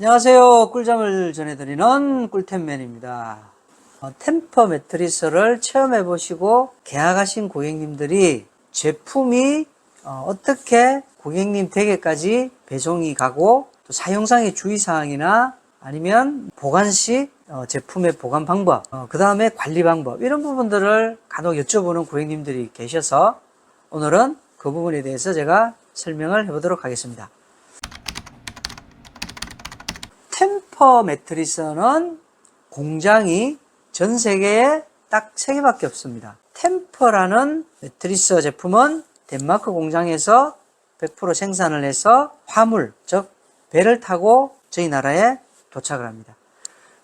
안녕하세요. 꿀잠을 전해드리는 꿀템맨입니다. 어, 템퍼 매트리스를 체험해 보시고 계약하신 고객님들이 제품이 어, 떻게 고객님 댁에까지 배송이 가고 또 사용상의 주의사항이나 아니면 보관식 어, 제품의 보관 방법, 그 다음에 관리 방법 이런 부분들을 간혹 여쭤보는 고객님들이 계셔서 오늘은 그 부분에 대해서 제가 설명을 해보도록 하겠습니다. 템퍼 매트리스는 공장이 전 세계에 딱 세 개밖에 없습니다. 템퍼라는 매트리스 제품은 덴마크 공장에서 100% 생산을 해서 화물, 즉 배를 타고 저희 나라에 도착을 합니다.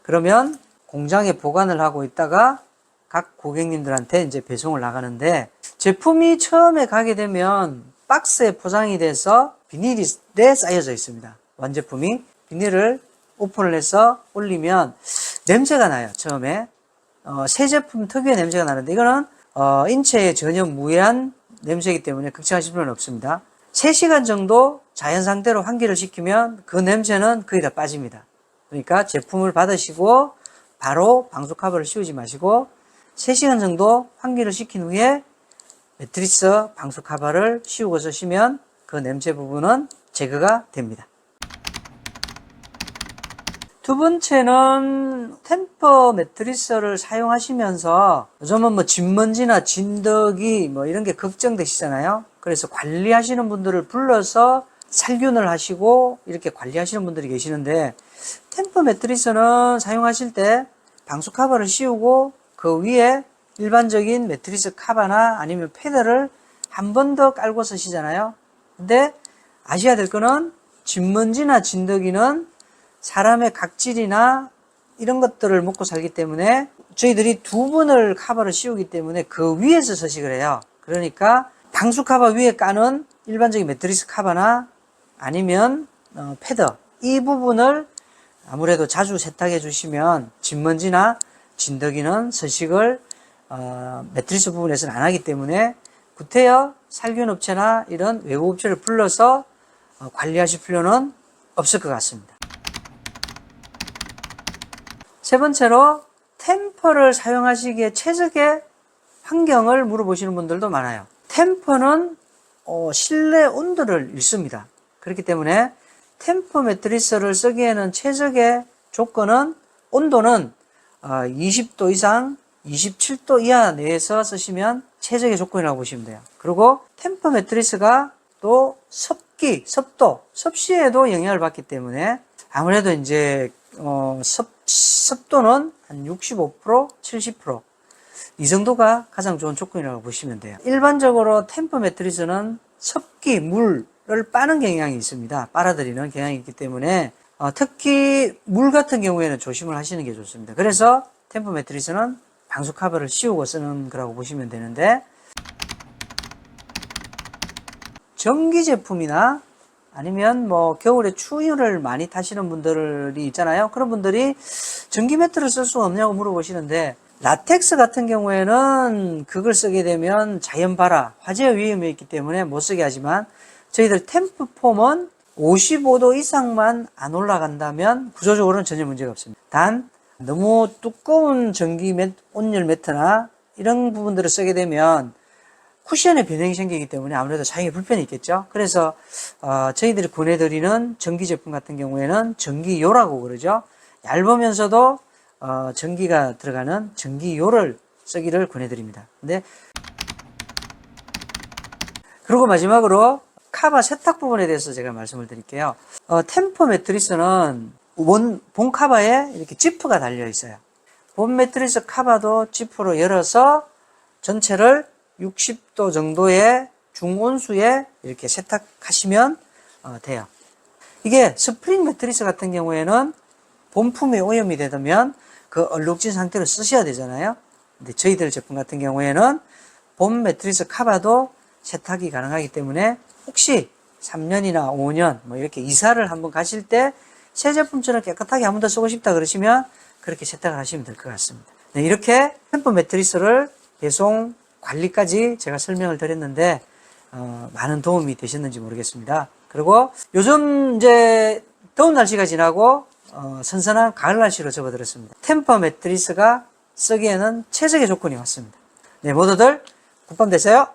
그러면 공장에 보관을 하고 있다가 각 고객님들한테 이제 배송을 나가는데 제품이 처음에 가게 되면 박스에 포장이 돼서 비닐에 쌓여져 있습니다. 완제품이 비닐을 오픈을 해서 올리면 냄새가 나요. 처음에 어, 새 제품 특유의 냄새가 나는데 이거는 어, 인체에 전혀 무해한 냄새이기 때문에 걱정하실 필요는 없습니다. 3시간 정도 자연 상태로 환기를 시키면 그 냄새는 거의 다 빠집니다. 그러니까 제품을 받으시고 바로 방수 카바를 씌우지 마시고 3시간 정도 환기를 시킨 후에 매트리스 방수 카바를 씌우고 쓰시면 그 냄새 부분은 제거가 됩니다. 두 번째는 템퍼 매트리스를 사용하시면서 요즘은 뭐 진먼지나 진드기 뭐 이런 게 걱정되시잖아요. 그래서 관리하시는 분들을 불러서 살균을 하시고 이렇게 관리하시는 분들이 계시는데 템퍼 매트리스는 사용하실 때 방수 카바를 씌우고 그 위에 일반적인 매트리스 카바나 아니면 패드를 한 번 더 깔고 쓰시잖아요. 근데 아셔야 될 거는 진먼지나 진드기는 사람의 각질이나 이런 것들을 먹고 살기 때문에 저희들이 두 번을 카바를 씌우기 때문에 그 위에서 서식을 해요. 그러니까 방수 카바 위에 까는 일반적인 매트리스 카바나 아니면 어, 패드 이 부분을 아무래도 자주 세탁해 주시면 진먼지나 진드기는 서식을 어, 매트리스 부분에서는 안 하기 때문에 구태여 살균업체나 이런 외부 업체를 불러서 어, 관리하실 필요는 없을 것 같습니다. 세 번째로 템퍼를 사용하시기에 최적의 환경을 물어보시는 분들도 많아요. 템퍼는 어, 실내 온도를 읽습니다. 그렇기 때문에 템퍼 매트리스를 쓰기에는 최적의 조건은 온도는 어, 20도 이상 27도 이하 내에서 쓰시면 최적의 조건이라고 보시면 돼요. 그리고 템퍼 매트리스가 또 습기, 습도, 습시에도 영향을 받기 때문에 아무래도 이제 어, 습, 습도는 한 65%, 70%이 정도가 가장 좋은 조건이라고 보시면 돼요. 일반적으로 템퍼 매트리스는 습기, 물을 빠는 경향이 있습니다. 빨아들이는 경향이 있기 때문에 어, 특히 물 같은 경우에는 조심을 하시는 게 좋습니다. 그래서 템퍼 매트리스는 방수 카바를 씌우고 쓰는 거라고 보시면 되는데 전기 제품이나 아니면 뭐 겨울에 추위를 많이 타시는 분들이 있잖아요. 그런 분들이 전기 매트를 쓸 수 없냐고 물어보시는데 라텍스 같은 경우에는 그걸 쓰게 되면 자연 발화, 화재 위험이 있기 때문에 못 쓰게 하지만 저희들 템프폼은 55도 이상만 안 올라간다면 구조적으로는 전혀 문제가 없습니다. 단 너무 두꺼운 전기 매, 온열 매트나 이런 부분들을 쓰게 되면 쿠션에 변형이 생기기 때문에 아무래도 사용에 불편이 있겠죠. 그래서 어, 저희들이 권해드리는 전기 제품 같은 경우에는 전기요라고 그러죠. 얇으면서도 어, 전기가 들어가는 전기요를 쓰기를 권해드립니다. 근데 그리고 마지막으로 카바 세탁 부분에 대해서 제가 말씀을 드릴게요. 어, 템퍼 매트리스는 원, 본 카바에 이렇게 지프가 달려 있어요. 본 매트리스 카바도 지프로 열어서 전체를 60도 정도의 중온수에 이렇게 세탁하시면 어, 돼요. 이게 스프링 매트리스 같은 경우에는 본품에 오염이 되면 그 얼룩진 상태로 쓰셔야 되잖아요. 근데 저희들 제품 같은 경우에는 본 매트리스 카바도 세탁이 가능하기 때문에 혹시 3년이나 5년 뭐 이렇게 이사를 한번 가실 때 새 제품처럼 깨끗하게 한 번 더 쓰고 싶다 그러시면 그렇게 세탁을 하시면 될 것 같습니다. 네, 이렇게 템퍼 매트리스를 배송 관리까지 제가 설명을 드렸는데 어, 많은 도움이 되셨는지 모르겠습니다. 그리고 요즘 이제 더운 날씨가 지나고 어, 선선한 가을 날씨로 접어들었습니다. 템퍼 매트리스가 쓰기에는 최적의 조건이 왔습니다. 네, 모두들 굿밤 되세요.